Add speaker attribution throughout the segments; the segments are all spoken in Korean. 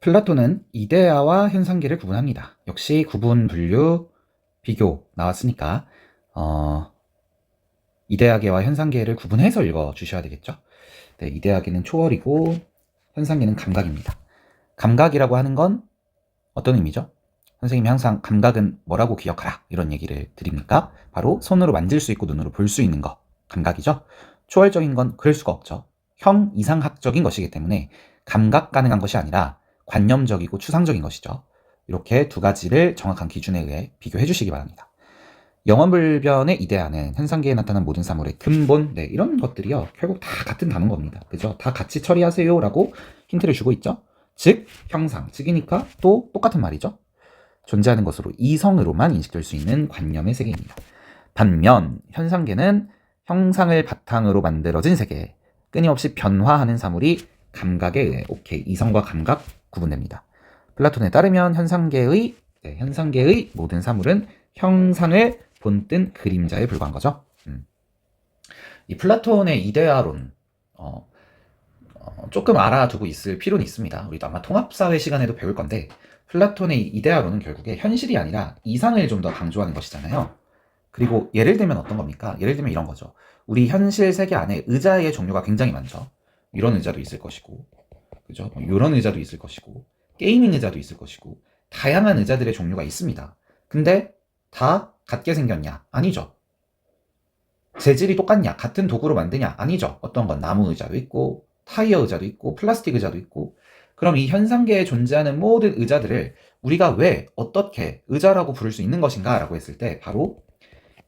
Speaker 1: 플라톤은 이데아와 현상계를 구분합니다. 역시 구분, 분류, 비교 나왔으니까 어, 이데아계와 현상계를 구분해서 읽어 주셔야 되겠죠. 네, 이데아계는 초월이고 현상계는 감각입니다. 감각이라고 하는 건 어떤 의미죠? 선생님이 항상 감각은 뭐라고 기억하라 이런 얘기를 드립니까? 바로 손으로 만질 수 있고 눈으로 볼 수 있는 거 감각이죠. 초월적인 건 그럴 수가 없죠. 형 이상학적인 것이기 때문에 감각 가능한 것이 아니라 관념적이고 추상적인 것이죠. 이렇게 두 가지를 정확한 기준에 의해 비교해 주시기 바랍니다. 영원불변의 이데아는 현상계에 나타난 모든 사물의 근본, 네, 이런 것들이요. 결국 다 같은 단어인 겁니다. 그죠? 다 같이 처리하세요. 라고 힌트를 주고 있죠. 즉, 형상, 즉이니까 또 똑같은 말이죠. 존재하는 것으로 이성으로만 인식될 수 있는 관념의 세계입니다. 반면, 현상계는 형상을 바탕으로 만들어진 세계, 끊임없이 변화하는 사물이 감각에 의해, 오케이, 이성과 감각 구분됩니다. 플라톤에 따르면 현상계의, 네, 현상계의 모든 사물은 형상을 본뜬 그림자에 불과한 거죠. 음. 이 플라톤의 이데아론, 어, 어, 조금 알아두고 있을 필요는 있습니다. 우리도 아마 통합사회 시간에도 배울 건데, 플라톤의 이데아론은 결국에 현실이 아니라 이상을 좀 더 강조하는 것이잖아요. 그리고 예를 들면 어떤 겁니까? 예를 들면 이런 거죠. 우리 현실 세계 안에 의자의 종류가 굉장히 많죠. 이런 의자도 있을 것이고, 그죠? 이런 의자도 있을 것이고, 게이밍 의자도 있을 것이고, 다양한 의자들의 종류가 있습니다. 근데 다 같게 생겼냐? 아니죠. 재질이 똑같냐? 같은 도구로 만드냐? 아니죠. 어떤 건 나무 의자도 있고, 타이어 의자도 있고, 플라스틱 의자도 있고, 그럼 이 현상계에 존재하는 모든 의자들을 우리가 왜 어떻게 의자라고 부를 수 있는 것인가? 라고 했을 때 바로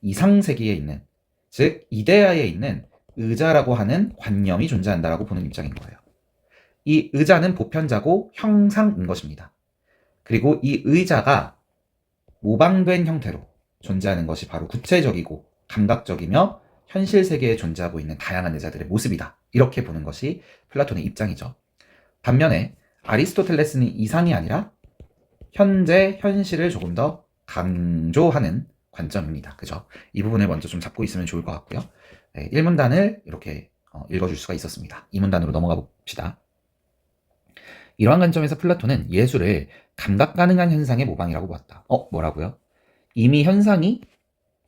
Speaker 1: 이상세계에 있는, 즉, 이데아에 있는 의자라고 하는 관념이 존재한다라고 보는 입장인 거예요. 이 의자는 보편자고 형상인 것입니다. 그리고 이 의자가 모방된 형태로 존재하는 것이 바로 구체적이고 감각적이며 현실 세계에 존재하고 있는 다양한 의자들의 모습이다. 이렇게 보는 것이 플라톤의 입장이죠. 반면에 아리스토텔레스는 이상이 아니라 현재 현실을 조금 더 강조하는 관점입니다. 그죠? 이 부분을 먼저 좀 잡고 있으면 좋을 것 같고요. 네, 1문단을 이렇게 어, 읽어줄 수가 있었습니다. 2문단으로 넘어가 봅시다. 이러한 관점에서 플라톤은 예술을 감각 가능한 현상의 모방이라고 보았다. 어, 뭐라고요? 이미 현상이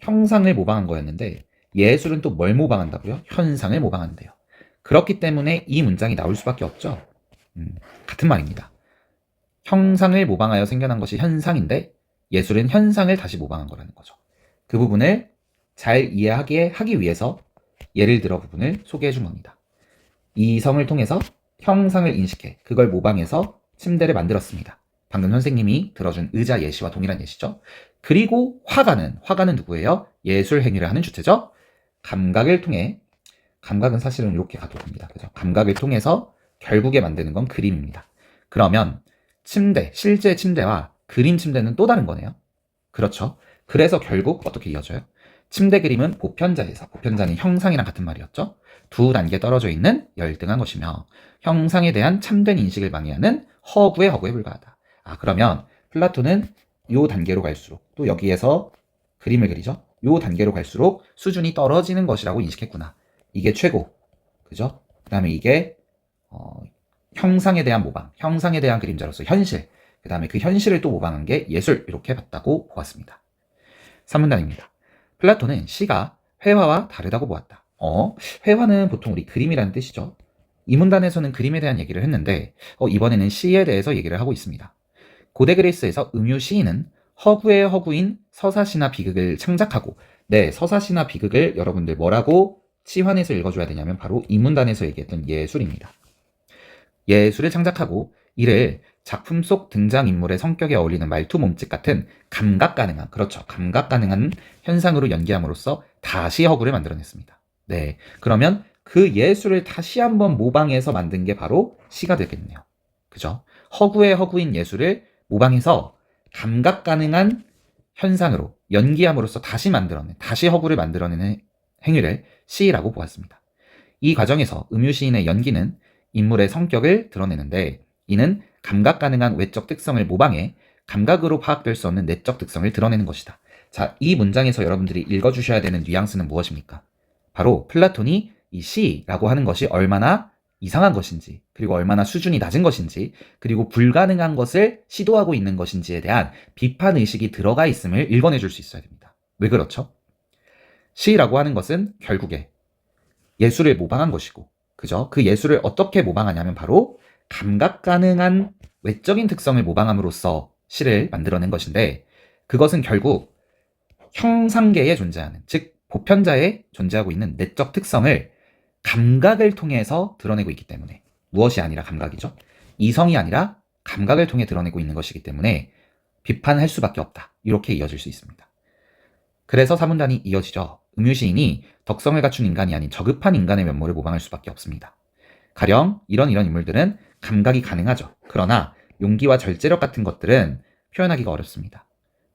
Speaker 1: 형상을 모방한 거였는데 예술은 또 뭘 모방한다고요? 현상을 모방한대요. 그렇기 때문에 이 문장이 나올 수밖에 없죠. 음, 같은 말입니다. 형상을 모방하여 생겨난 것이 현상인데 예술은 현상을 다시 모방한 거라는 거죠. 그 부분을 잘 이해하게 하기 위해서 예를 들어 부분을 소개해 준 겁니다. 이 성을 통해서 형상을 인식해 그걸 모방해서 침대를 만들었습니다. 방금 선생님이 들어준 의자 예시와 동일한 예시죠. 그리고 화가는 화가는 누구예요? 예술 행위를 하는 주체죠. 감각을 통해 감각은 사실은 이렇게 가도 됩니다. 그죠? 감각을 통해서 결국에 만드는 건 그림입니다. 그러면 침대, 실제 침대와 그림 침대는 또 다른 거네요. 그렇죠. 그래서 결국 어떻게 이어져요? 침대 그림은 보편자에서, 보편자는 형상이랑 같은 말이었죠. 두 단계 떨어져 있는 열등한 것이며 형상에 대한 참된 인식을 방해하는 허구의 허구에 불과하다. 아, 그러면 플라톤은 요 단계로 갈수록 또 여기에서 그림을 그리죠. 요 단계로 갈수록 수준이 떨어지는 것이라고 인식했구나. 이게 최고. 그죠? 그 다음에 이게 어, 형상에 대한 모방, 형상에 대한 그림자로서 현실, 그 다음에 그 현실을 또 모방한 게 예술, 이렇게 봤다고 보았습니다. 3문단입니다. 플라톤은 시가 회화와 다르다고 보았다. 어, 회화는 보통 우리 그림이라는 뜻이죠. 이 문단에서는 그림에 대한 얘기를 했는데, 어, 이번에는 시에 대해서 얘기를 하고 있습니다. 고대 그리스에서 음유 시인은 허구의 허구인 서사시나 비극을 창작하고, 네, 서사시나 비극을 여러분들 뭐라고 치환해서 읽어줘야 되냐면 바로 이 문단에서 얘기했던 예술입니다. 예술을 창작하고 이를 작품 속 등장인물의 성격에 어울리는 말투 몸짓 같은 감각 가능한, 그렇죠. 감각 가능한 현상으로 연기함으로써 다시 허구를 만들어냈습니다. 네. 그러면 그 예술을 다시 한번 모방해서 만든 게 바로 시가 되겠네요. 그죠? 허구의 허구인 예술을 모방해서 감각 가능한 현상으로 연기함으로써 다시 만들어낸, 다시 허구를 만들어내는 행위를 시라고 보았습니다. 이 과정에서 음유시인의 연기는 인물의 성격을 드러내는데 이는 감각 가능한 외적 특성을 모방해 감각으로 파악될 수 없는 내적 특성을 드러내는 것이다. 자, 이 문장에서 여러분들이 읽어주셔야 되는 뉘앙스는 무엇입니까? 바로 플라톤이 이 시라고 하는 것이 얼마나 이상한 것인지, 그리고 얼마나 수준이 낮은 것인지, 그리고 불가능한 것을 시도하고 있는 것인지에 대한 비판 의식이 들어가 있음을 읽어내 줄수 있어야 됩니다. 왜 그렇죠? 시라고 하는 것은 결국에 예술을 모방한 것이고, 그죠? 그 예술을 어떻게 모방하냐면 바로 감각 가능한 외적인 특성을 모방함으로써 시를 만들어낸 것인데, 그것은 결국 형상계에 존재하는, 즉, 보편자에 존재하고 있는 내적 특성을 감각을 통해서 드러내고 있기 때문에 무엇이 아니라 감각이죠. 이성이 아니라 감각을 통해 드러내고 있는 것이기 때문에 비판할 수밖에 없다. 이렇게 이어질 수 있습니다. 그래서 사문단이 이어지죠. 음유시인이 덕성을 갖춘 인간이 아닌 저급한 인간의 면모를 모방할 수밖에 없습니다. 가령 이런 이런 인물들은 감각이 가능하죠. 그러나 용기와 절제력 같은 것들은 표현하기가 어렵습니다.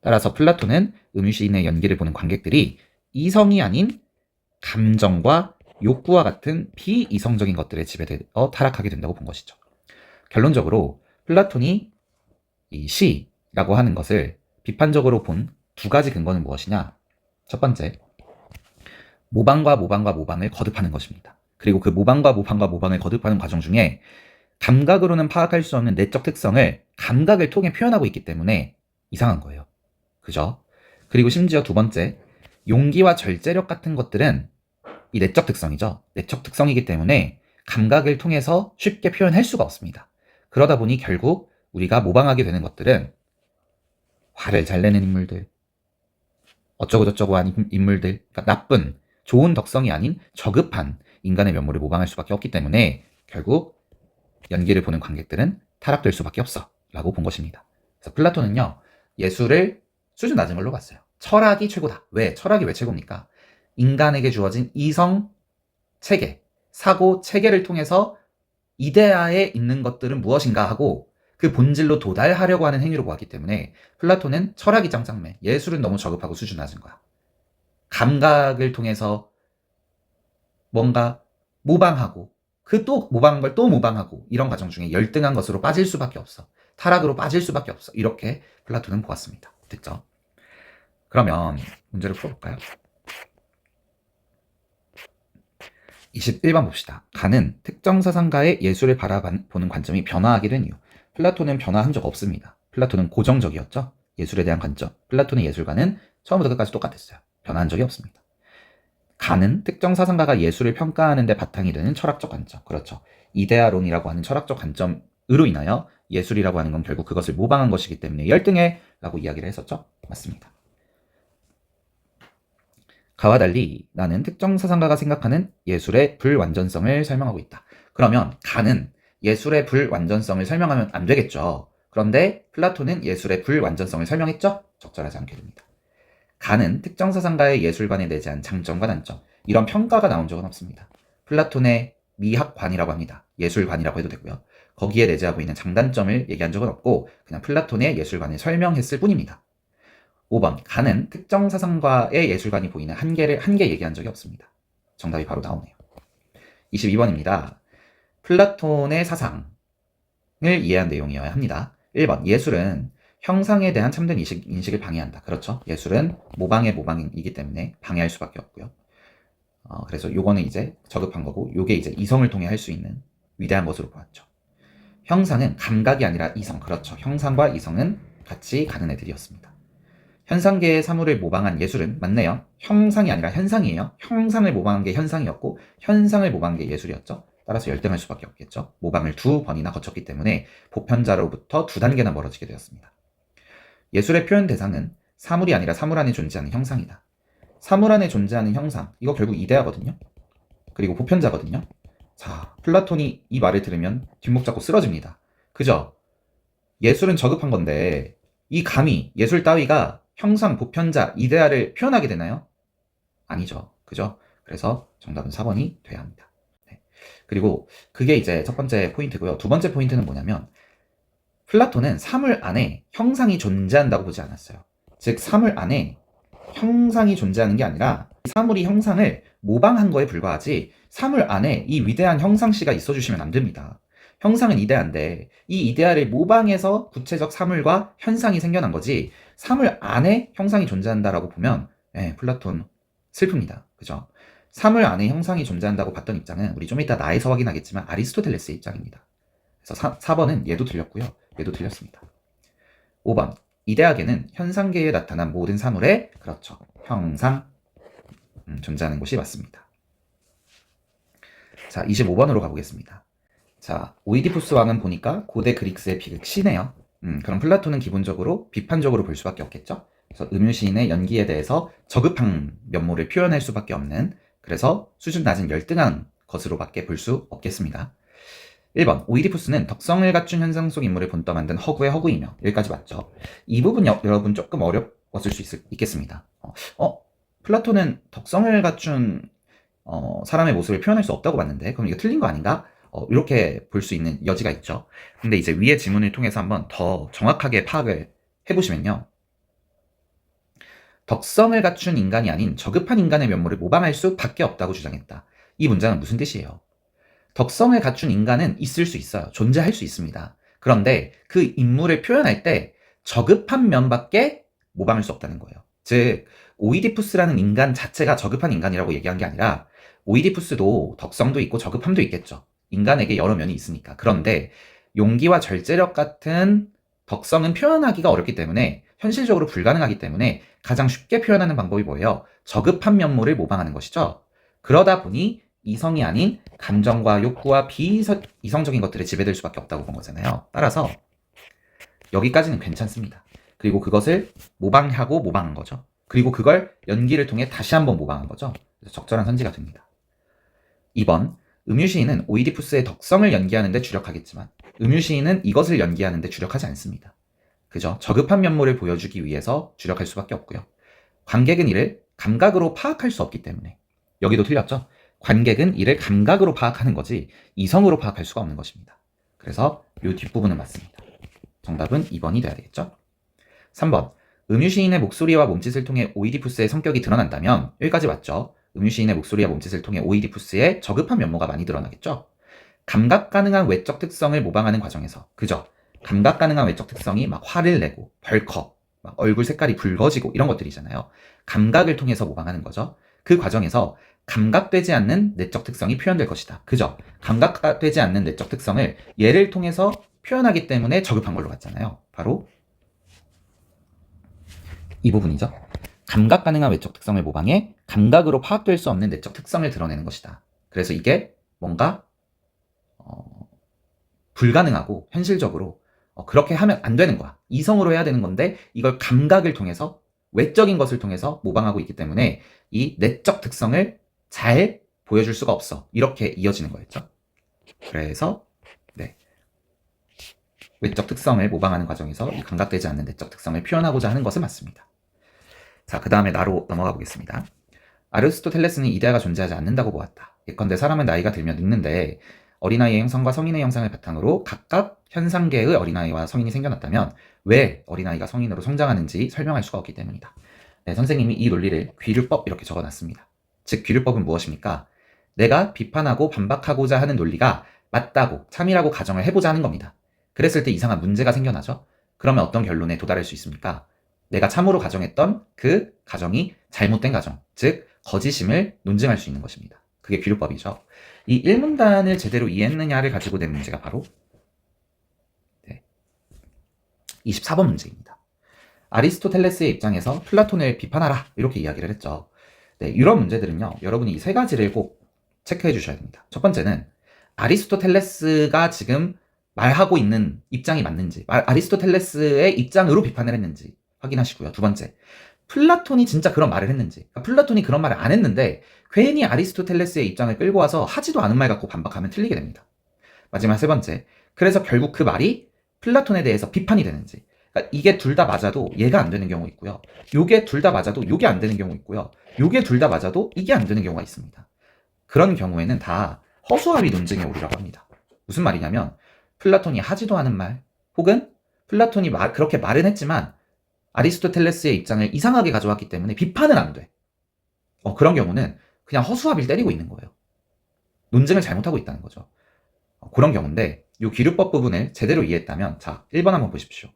Speaker 1: 따라서 플라톤은 음유시인의 연기를 보는 관객들이 이성이 아닌 감정과 욕구와 같은 비이성적인 것들에 지배되어 타락하게 된다고 본 것이죠. 결론적으로 플라톤이 이 시라고 하는 것을 비판적으로 본 두 가지 근거는 무엇이냐? 첫 번째, 모방과 모방과 모방을 거듭하는 것입니다. 그리고 그 모방과 모방과 모방을 거듭하는 과정 중에 감각으로는 파악할 수 없는 내적 특성을 감각을 통해 표현하고 있기 때문에 이상한 거예요. 그죠? 그리고 심지어 두 번째, 용기와 절제력 같은 것들은 이 내적 특성이죠. 내적 특성이기 때문에 감각을 통해서 쉽게 표현할 수가 없습니다. 그러다 보니 결국 우리가 모방하게 되는 것들은 화를 잘 내는 인물들, 어쩌고저쩌고 한 인물들, 그러니까 나쁜, 좋은 덕성이 아닌 저급한 인간의 면모를 모방할 수밖에 없기 때문에 결국 연기를 보는 관객들은 타락될 수밖에 없어. 라고 본 것입니다. 그래서 플라톤은요, 예술을 수준 낮은 걸로 봤어요. 철학이 최고다. 왜? 철학이 왜 최고입니까? 인간에게 주어진 이성 체계, 사고 체계를 통해서 이데아에 있는 것들은 무엇인가 하고 그 본질로 도달하려고 하는 행위로 보았기 때문에 플라톤은 철학이 짱짱매, 예술은 너무 저급하고 수준 낮은 거야. 감각을 통해서 뭔가 모방하고 그 또 모방한 걸 또 모방하고 이런 과정 중에 열등한 것으로 빠질 수밖에 없어. 타락으로 빠질 수밖에 없어. 이렇게 플라톤은 보았습니다. 됐죠? 그러면 문제를 풀어볼까요? 21번 봅시다. 가는 특정 사상가의 예술을 바라보는 관점이 변화하게 된 이유. 플라톤은 변화한 적 없습니다. 플라톤은 고정적이었죠. 예술에 대한 관점. 플라톤의 예술관은 처음부터 끝까지 똑같았어요. 변화한 적이 없습니다. 가는 특정 사상가가 예술을 평가하는 데 바탕이 되는 철학적 관점. 그렇죠. 이데아론이라고 하는 철학적 관점으로 인하여 예술이라고 하는 건 결국 그것을 모방한 것이기 때문에 열등해 라고 이야기를 했었죠. 맞습니다. 가와 달리 나는 특정 사상가가 생각하는 예술의 불완전성을 설명하고 있다. 그러면 가는 예술의 불완전성을 설명하면 안 되겠죠. 그런데 플라톤은 예술의 불완전성을 설명했죠? 적절하지 않게 됩니다. 가는 특정 사상가의 예술관에 내재한 장점과 단점, 이런 평가가 나온 적은 없습니다. 플라톤의 미학관이라고 합니다. 예술관이라고 해도 되고요. 거기에 내재하고 있는 장단점을 얘기한 적은 없고 그냥 플라톤의 예술관을 설명했을 뿐입니다. 5번 가는 특정 사상과의 예술관이 보이는 한계를 한계 얘기한 적이 없습니다. 정답이 바로 나오네요. 22번입니다. 플라톤의 사상을 이해한 내용이어야 합니다. 1번 예술은 형상에 대한 참된 인식, 인식을 방해한다. 그렇죠. 예술은 모방의 모방이기 때문에 방해할 수밖에 없고요. 어, 그래서 요거는 이제 저급한 거고 요게 이제 이성을 통해 할 수 있는 위대한 것으로 보았죠. 형상은 감각이 아니라 이성. 그렇죠. 형상과 이성은 같이 가는 애들이었습니다. 현상계의 사물을 모방한 예술은 맞네요. 형상이 아니라 현상이에요. 형상을 모방한 게 현상이었고 현상을 모방한 게 예술이었죠. 따라서 열등할 수밖에 없겠죠. 모방을 두 번이나 거쳤기 때문에 보편자로부터 두 단계나 멀어지게 되었습니다. 예술의 표현 대상은 사물이 아니라 사물 안에 존재하는 형상이다. 사물 안에 존재하는 형상, 이거 결국 이데아거든요. 그리고 보편자거든요. 자, 플라톤이 이 말을 들으면 뒷목 잡고 쓰러집니다. 그죠? 예술은 저급한 건데 이 감히 예술 따위가 형상, 보편자, 이데아를 표현하게 되나요? 아니죠. 그죠? 그래서 정답은 4번이 돼야 합니다. 네. 그리고 그게 이제 첫 번째 포인트고요. 두 번째 포인트는 뭐냐면 플라톤은 사물 안에 형상이 존재한다고 보지 않았어요. 즉 사물 안에 형상이 존재하는 게 아니라 사물이 형상을 모방한 거에 불과하지 사물 안에 이 위대한 형상씨가 있어 주시면 안 됩니다. 형상은 이데아인데 이 이데아를 모방해서 구체적 사물과 현상이 생겨난 거지 사물 안에 형상이 존재한다라고 보면 예, 플라톤 슬픕니다. 그죠? 사물 안에 형상이 존재한다고 봤던 입장은 우리 좀 이따 나에서 확인하겠지만 아리스토텔레스의 입장입니다. 그래서 4, 번은 얘도 틀렸고요. 얘도 틀렸습니다. 5번 이 대학에는 현상계에 나타난 모든 사물의 그렇죠. 형상 음, 존재하는 곳이 맞습니다. 자 25번으로 가보겠습니다. 자 오이디푸스 왕은 보니까 고대 그릭스의 비극 시네요. 음, 그럼 플라톤은 기본적으로 비판적으로 볼 수밖에 없겠죠. 그래서 음유시인의 연기에 대해서 저급한 면모를 표현할 수밖에 없는 그래서 수준 낮은 열등한 것으로밖에 볼 수 없겠습니다. 1번 오이디푸스는 덕성을 갖춘 현상 속 인물을 본떠 만든 허구의 허구이며 여기까지 맞죠. 이 부분 여, 여러분 조금 어려웠을 수 있, 겠습니다 어, 어, 플라톤은 덕성을 갖춘 어, 사람의 모습을 표현할 수 없다고 봤는데 그럼 이거 틀린 거 아닌가? 어, 이렇게 볼 수 있는 여지가 있죠. 근데 이제 위의 지문을 통해서 한번 더 정확하게 파악을 해보시면요. 덕성을 갖춘 인간이 아닌 저급한 인간의 면모를 모방할 수 밖에 없다고 주장했다. 이 문장은 무슨 뜻이에요? 덕성을 갖춘 인간은 있을 수 있어요. 존재할 수 있습니다. 그런데 그 인물을 표현할 때 저급한 면밖에 모방할 수 없다는 거예요. 즉, 오이디푸스라는 인간 자체가 저급한 인간이라고 얘기한 게 아니라 오이디푸스도 덕성도 있고 저급함도 있겠죠. 인간에게 여러 면이 있으니까. 그런데 용기와 절제력 같은 덕성은 표현하기가 어렵기 때문에 현실적으로 불가능하기 때문에 가장 쉽게 표현하는 방법이 뭐예요? 저급한 면모를 모방하는 것이죠. 그러다 보니 이성이 아닌 감정과 욕구와 비이성적인 것들에 지배될 수밖에 없다고 본 거잖아요. 따라서 여기까지는 괜찮습니다. 그리고 그것을 모방하고 모방한 거죠. 그리고 그걸 연기를 통해 다시 한번 모방한 거죠. 그래서 적절한 선지가 됩니다. 2번 음유시인은 오이디푸스의 덕성을 연기하는 데 주력하겠지만 음유시인은 이것을 연기하는 데 주력하지 않습니다. 그죠? 저급한 면모를 보여주기 위해서 주력할 수밖에 없고요. 관객은 이를 감각으로 파악할 수 없기 때문에 여기도 틀렸죠? 관객은 이를 감각으로 파악하는 거지 이성으로 파악할 수가 없는 것입니다. 그래서 이 뒷부분은 맞습니다. 정답은 2번이 돼야 되겠죠? 3번 음유시인의 목소리와 몸짓을 통해 오이디푸스의 성격이 드러난다면 여기까지 맞죠? 음유시인의 목소리와 몸짓을 통해 오이디푸스의 저급한 면모가 많이 드러나겠죠? 감각 가능한 외적 특성을 모방하는 과정에서 그죠? 감각 가능한 외적 특성이 막 화를 내고 벌컥 막 얼굴 색깔이 붉어지고 이런 것들이잖아요. 감각을 통해서 모방하는 거죠. 그 과정에서 감각되지 않는 내적 특성이 표현될 것이다. 그죠? 감각되지 않는 내적 특성을 예를 통해서 표현하기 때문에 저급한 걸로 봤잖아요. 바로 이 부분이죠. 감각 가능한 외적 특성을 모방해 감각으로 파악될 수 없는 내적 특성을 드러내는 것이다. 그래서 이게 뭔가 어, 불가능하고 현실적으로 어, 그렇게 하면 안 되는 거야. 이성으로 해야 되는 건데 이걸 감각을 통해서 외적인 것을 통해서 모방하고 있기 때문에 이 내적 특성을 잘 보여줄 수가 없어. 이렇게 이어지는 거였죠. 그래서 네. 외적 특성을 모방하는 과정에서 이 감각되지 않는 내적 특성을 표현하고자 하는 것은 맞습니다. 자, 그 다음에 나로 넘어가 보겠습니다. 아리스토텔레스는 이데아가 존재하지 않는다고 보았다. 예컨대 사람은 나이가 들면 늙는데 어린아이의 형상과 성인의 형상을 바탕으로 각각 현상계의 어린아이와 성인이 생겨났다면 왜 어린아이가 성인으로 성장하는지 설명할 수가 없기 때문이다. 네, 선생님이 이 논리를 귀류법 이렇게 적어놨습니다. 즉 귀류법은 무엇입니까? 내가 비판하고 반박하고자 하는 논리가 맞다고 참이라고 가정을 해보자 하는 겁니다. 그랬을 때 이상한 문제가 생겨나죠? 그러면 어떤 결론에 도달할 수 있습니까? 내가 참으로 가정했던 그 가정이 잘못된 가정, 즉 거짓임을 논증할 수 있는 것입니다. 그게 귀류법이죠. 이 1문단을 제대로 이해했느냐를 가지고 낸 문제가 바로 네, 24번 문제입니다. 아리스토텔레스의 입장에서 플라톤을 비판하라 이렇게 이야기를 했죠. 네, 이런 문제들은요. 여러분이 이 세 가지를 꼭 체크해 주셔야 됩니다. 첫 번째는 아리스토텔레스가 지금 말하고 있는 입장이 맞는지, 아리스토텔레스의 입장으로 비판을 했는지 확인하시고요. 두 번째, 플라톤이 진짜 그런 말을 했는지. 그러니까 플라톤이 그런 말을 안 했는데 괜히 아리스토텔레스의 입장을 끌고 와서 하지도 않은 말 갖고 반박하면 틀리게 됩니다. 마지막 세 번째, 그래서 결국 그 말이 플라톤에 대해서 비판이 되는지. 그러니까 이게 둘 다 맞아도 얘가 안 되는 경우 있고요. 요게 둘 다 맞아도 요게 안 되는 경우 있고요. 요게 둘 다 맞아도 이게 안 되는 경우가 있습니다. 그런 경우에는 다 허수아비 논증에 오르라고 합니다. 무슨 말이냐면 플라톤이 하지도 않은 말 혹은 플라톤이 말, 그렇게 말은 했지만 아리스토텔레스의 입장을 이상하게 가져왔기 때문에 비판은 안 돼. 어, 그런 경우는 그냥 허수아비를 때리고 있는 거예요. 논증을 잘못하고 있다는 거죠. 어, 그런 경우인데 이 기류법 부분을 제대로 이해했다면 자 1번 한번 보십시오.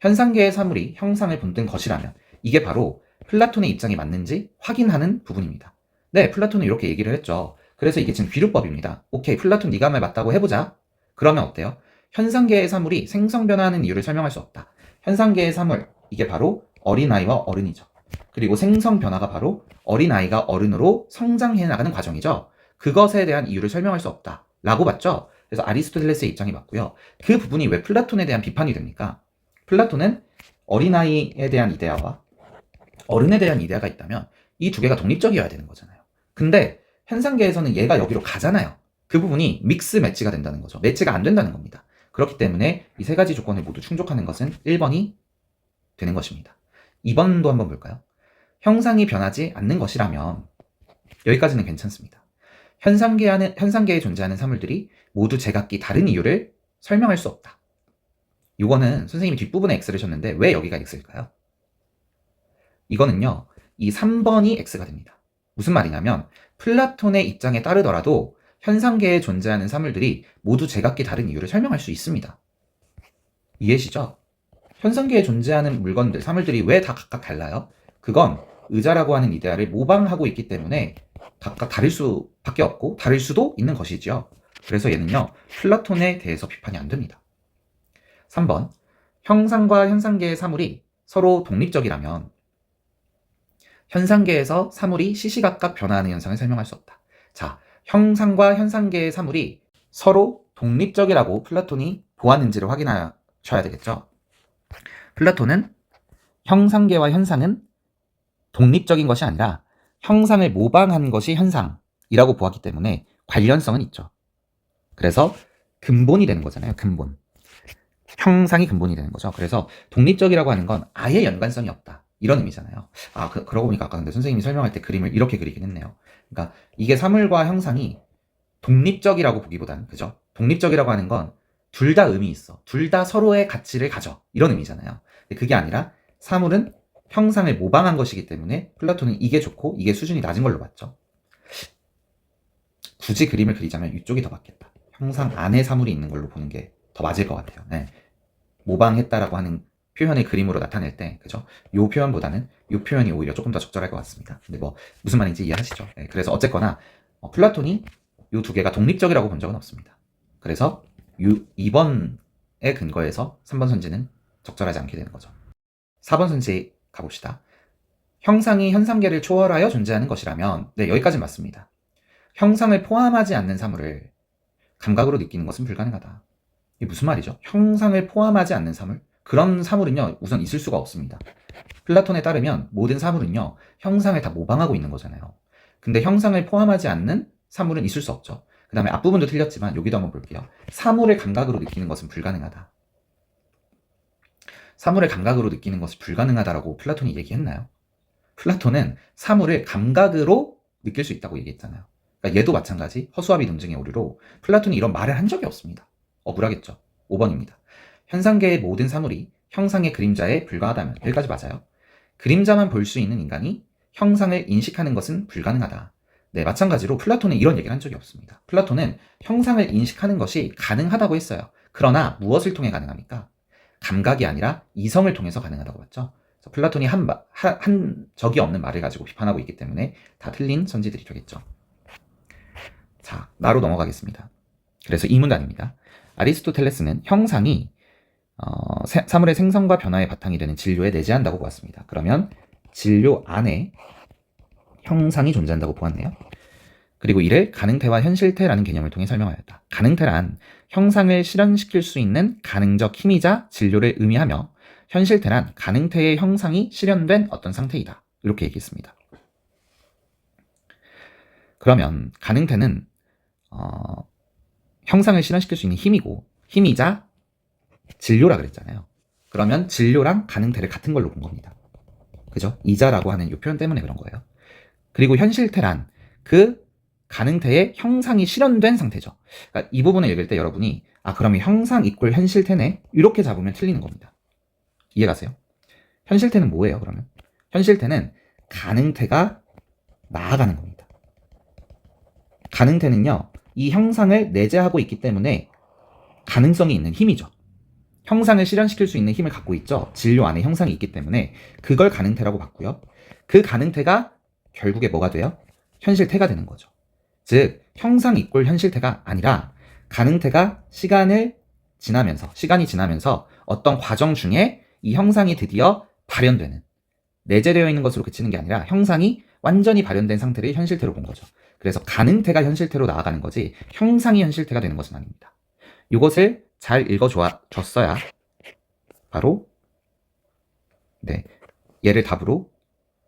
Speaker 1: 현상계의 사물이 형상을 본뜬 것이라면 이게 바로 플라톤의 입장이 맞는지 확인하는 부분입니다. 네, 플라톤은 이렇게 얘기를 했죠. 그래서 이게 지금 귀류법입니다. 오케이, 플라톤 네가 말 맞다고 해보자. 그러면 어때요? 현상계의 사물이 생성 변화하는 이유를 설명할 수 없다. 현상계의 사물, 이게 바로 어린아이와 어른이죠. 그리고 생성 변화가 바로 어린아이가 어른으로 성장해 나가는 과정이죠. 그것에 대한 이유를 설명할 수 없다. 라고 봤죠? 그래서 아리스토텔레스의 입장이 맞고요. 그 부분이 왜 플라톤에 대한 비판이 됩니까? 플라톤은 어린아이에 대한 이데아와 어른에 대한 이데아가 있다면 이 두 개가 독립적이어야 되는 거잖아요. 근데 현상계에서는 얘가 여기로 가잖아요. 그 부분이 믹스 매치가 된다는 거죠. 매치가 안 된다는 겁니다. 그렇기 때문에 이 세 가지 조건을 모두 충족하는 것은 1번이 되는 것입니다. 2번도 한번 볼까요? 형상이 변하지 않는 것이라면 여기까지는 괜찮습니다. 현상계하는, 현상계에 존재하는 사물들이 모두 제각기 다른 이유를 설명할 수 없다. 이거는 선생님이 뒷부분에 X를 쳤는데 왜 여기가 X일까요? 이거는요, 이 3번이 X가 됩니다. 무슨 말이냐면 플라톤의 입장에 따르더라도 현상계에 존재하는 사물들이 모두 제각기 다른 이유를 설명할 수 있습니다. 이해시죠? 현상계에 존재하는 물건들, 사물들이 왜 다 각각 달라요? 그건 의자라고 하는 이데아를 모방하고 있기 때문에 각각 다를 수밖에 없고 다를 수도 있는 것이지요. 그래서 얘는요, 플라톤에 대해서 비판이 안 됩니다. 3번. 형상과 현상계의 사물이 서로 독립적이라면 현상계에서 사물이 시시각각 변화하는 현상을 설명할 수 없다. 자, 형상과 현상계의 사물이 서로 독립적이라고 플라톤이 보았는지를 확인하셔야 되겠죠. 플라톤은 형상계와 현상은 독립적인 것이 아니라 형상을 모방한 것이 현상이라고 보았기 때문에 관련성은 있죠. 그래서 근본이 되는 거잖아요. 근본. 형상이 근본이 되는 거죠. 그래서 독립적이라고 하는 건 아예 연관성이 없다. 이런 의미잖아요. 아, 그, 그러고 보니까 아까 근데 선생님이 설명할 때 그림을 이렇게 그리긴 했네요. 그러니까 이게 사물과 형상이 독립적이라고 보기보다는, 그죠? 독립적이라고 하는 건 둘 다 의미 있어. 둘 다 서로의 가치를 가져. 이런 의미잖아요. 그게 아니라 사물은 형상을 모방한 것이기 때문에 플라톤은 이게 좋고 이게 수준이 낮은 걸로 봤죠. 굳이 그림을 그리자면 이쪽이 더 맞겠다. 형상 안에 사물이 있는 걸로 보는 게 더 맞을 것 같아요. 네. 모방했다라고 하는 표현의 그림으로 나타낼 때, 그죠? 요 표현보다는 요 표현이 오히려 조금 더 적절할 것 같습니다. 근데 뭐, 무슨 말인지 이해하시죠? 네, 그래서 어쨌거나, 어, 플라톤이 요 두 개가 독립적이라고 본 적은 없습니다. 그래서 요 2번의 근거에서 3번 선지는 적절하지 않게 되는 거죠. 4번 선지 가봅시다. 형상이 현상계를 초월하여 존재하는 것이라면, 네, 여기까지 맞습니다. 형상을 포함하지 않는 사물을 감각으로 느끼는 것은 불가능하다. 이게 무슨 말이죠? 형상을 포함하지 않는 사물? 그런 사물은요, 우선 있을 수가 없습니다. 플라톤에 따르면 모든 사물은요, 형상을 다 모방하고 있는 거잖아요. 근데 형상을 포함하지 않는 사물은 있을 수 없죠. 그 다음에 앞부분도 틀렸지만 여기도 한번 볼게요. 사물을 감각으로 느끼는 것은 불가능하다. 사물을 감각으로 느끼는 것이 불가능하다라고 플라톤이 얘기했나요? 플라톤은 사물을 감각으로 느낄 수 있다고 얘기했잖아요. 그러니까 얘도 마찬가지 허수아비 논증의 오류로 플라톤이 이런 말을 한 적이 없습니다. 억울하겠죠. 5번입니다. 현상계의 모든 사물이 형상의 그림자에 불과하다면 여기까지 맞아요. 그림자만 볼 수 있는 인간이 형상을 인식하는 것은 불가능하다. 네, 마찬가지로 플라톤은 이런 얘기를 한 적이 없습니다. 플라톤은 형상을 인식하는 것이 가능하다고 했어요. 그러나 무엇을 통해 가능합니까? 감각이 아니라 이성을 통해서 가능하다고 봤죠. 플라톤이 한, 마- 한, 한 적이 없는 말을 가지고 비판하고 있기 때문에 다 틀린 선지들이 되겠죠. 자, 나로 넘어가겠습니다. 그래서 이 문단입니다. 아리스토텔레스는 형상이 어, 세- 사물의 생성과 변화의 바탕이 되는 진료에 내재한다고 보았습니다. 그러면 진료 안에 형상이 존재한다고 보았네요. 그리고 이를 가능태와 현실태라는 개념을 통해 설명하였다. 가능태란 형상을 실현시킬 수 있는 가능적 힘이자 진료를 의미하며 현실태란 가능태의 형상이 실현된 어떤 상태이다. 이렇게 얘기했습니다. 그러면 가능태는 어, 형상을 실현시킬 수 있는 힘이고 힘이자 진료라 그랬잖아요. 그러면 진료랑 가능태를 같은 걸로 본 겁니다. 그죠? 이자라고 하는 이 표현 때문에 그런 거예요. 그리고 현실태란 그 가능태의 형상이 실현된 상태죠. 그러니까 이 부분을 읽을 때 여러분이 아 그러면 형상 이꼴 현실태네 이렇게 잡으면 틀리는 겁니다. 이해가세요? 현실태는 뭐예요? 그러면 현실태는 가능태가 나아가는 겁니다. 가능태는요 이 형상을 내재하고 있기 때문에 가능성이 있는 힘이죠. 형상을 실현시킬 수 있는 힘을 갖고 있죠. 진료 안에 형상이 있기 때문에 그걸 가능태라고 봤고요. 그 가능태가 결국에 뭐가 돼요? 현실태가 되는 거죠. 즉 형상 이꼴 현실태가 아니라 가능태가 시간을 지나면서 시간이 지나면서 어떤 과정 중에 이 형상이 드디어 발현되는 내재되어 있는 것으로 그치는 게 아니라 형상이 완전히 발현된 상태를 현실태로 본 거죠. 그래서 가능태가 현실태로 나아가는 거지 형상이 현실태가 되는 것은 아닙니다. 이것을 잘 읽어줬어야 바로 네 얘를 답으로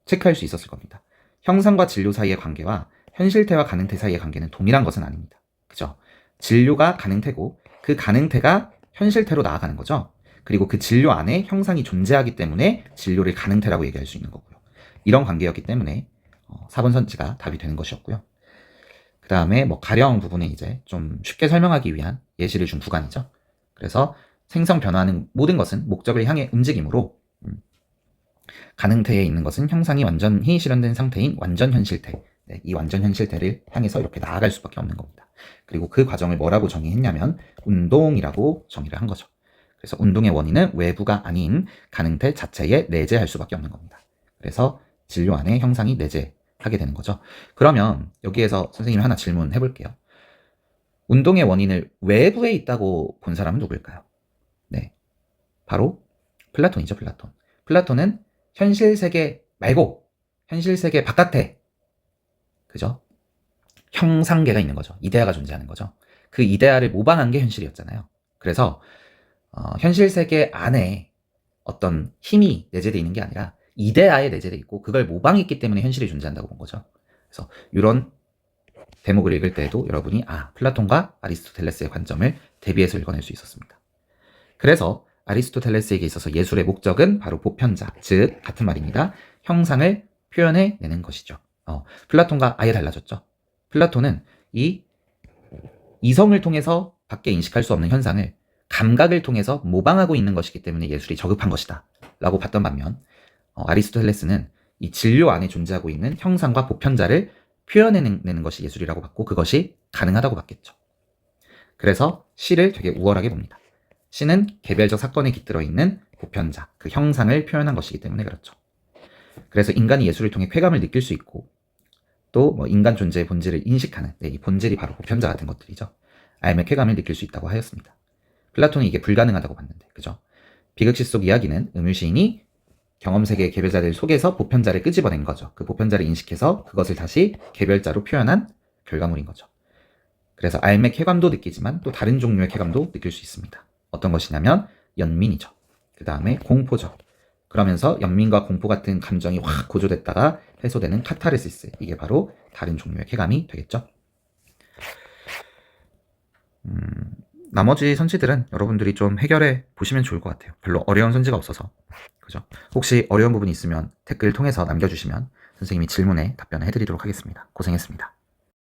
Speaker 1: 체크할 수 있었을 겁니다. 형상과 진료 사이의 관계와 현실태와 가능태 사이의 관계는 동일한 것은 아닙니다. 그죠? 진료가 가능태고 그 가능태가 현실태로 나아가는 거죠. 그리고 그 진료 안에 형상이 존재하기 때문에 진료를 가능태라고 얘기할 수 있는 거고요. 이런 관계였기 때문에 어, 4번 선지가 답이 되는 것이었고요. 그 다음에 뭐 가령 부분에 이제 좀 쉽게 설명하기 위한 예시를 준 구간이죠. 그래서 생성 변화하는 모든 것은 목적을 향해 움직이므로 음, 가능태에 있는 것은 형상이 완전히 실현된 상태인 완전 현실태. 네, 이 완전 현실태를 향해서 이렇게 나아갈 수밖에 없는 겁니다. 그리고 그 과정을 뭐라고 정의했냐면 운동이라고 정의를 한 거죠. 그래서 운동의 원인은 외부가 아닌 가능태 자체에 내재할 수밖에 없는 겁니다. 그래서 진료 안에 형상이 내재하게 되는 거죠. 그러면 여기에서 선생님이 하나 질문해 볼게요. 운동의 원인을 외부에 있다고 본 사람은 누구일까요? 네. 바로 플라톤이죠, 플라톤. 플라톤은 현실 세계 말고 현실 세계 바깥에 그죠? 형상계가 있는 거죠. 이데아가 존재하는 거죠. 그 이데아를 모방한 게 현실이었잖아요. 그래서 어, 현실 세계 안에 어떤 힘이 내재되어 있는 게 아니라 이데아에 내재되어 있고 그걸 모방했기 때문에 현실이 존재한다고 본 거죠. 그래서 이런 대목을 읽을 때에도 여러분이 아 플라톤과 아리스토텔레스의 관점을 대비해서 읽어낼 수 있었습니다. 그래서 아리스토텔레스에게 있어서 예술의 목적은 바로 보편자, 즉 같은 말입니다. 형상을 표현해 내는 것이죠. 어, 플라톤과 아예 달라졌죠. 플라톤은 이 이성을 통해서 밖에 인식할 수 없는 현상을 감각을 통해서 모방하고 있는 것이기 때문에 예술이 저급한 것이다. 라고 봤던 반면, 어, 아리스토텔레스는 이 진료 안에 존재하고 있는 형상과 보편자를 표현해내는 것이 예술이라고 봤고, 그것이 가능하다고 봤겠죠. 그래서 시를 되게 우월하게 봅니다. 시는 개별적 사건에 깃들어 있는 보편자, 그 형상을 표현한 것이기 때문에 그렇죠. 그래서 인간이 예술을 통해 쾌감을 느낄 수 있고, 또 뭐 인간 존재의 본질을 인식하는, 네, 이 본질이 바로 보편자 같은 것들이죠. 알매 쾌감을 느낄 수 있다고 하였습니다. 플라톤이 이게 불가능하다고 봤는데, 그죠? 비극시 속 이야기는 음유시인이 경험 세계의 개별자들 속에서 보편자를 끄집어낸 거죠. 그 보편자를 인식해서 그것을 다시 개별자로 표현한 결과물인 거죠. 그래서 알매 쾌감도 느끼지만 또 다른 종류의 쾌감도 느낄 수 있습니다. 어떤 것이냐면 연민이죠. 그 다음에 공포죠. 그러면서 연민과 공포 같은 감정이 확 고조됐다가 해소되는 카타르시스. 이게 바로 다른 종류의 쾌감이 되겠죠. 음, 나머지 선지들은 여러분들이 좀 해결해 보시면 좋을 것 같아요. 별로 어려운 선지가 없어서. 그죠? 혹시 어려운 부분이 있으면 댓글 통해서 남겨주시면 선생님이 질문에 답변을 해드리도록 하겠습니다. 고생했습니다.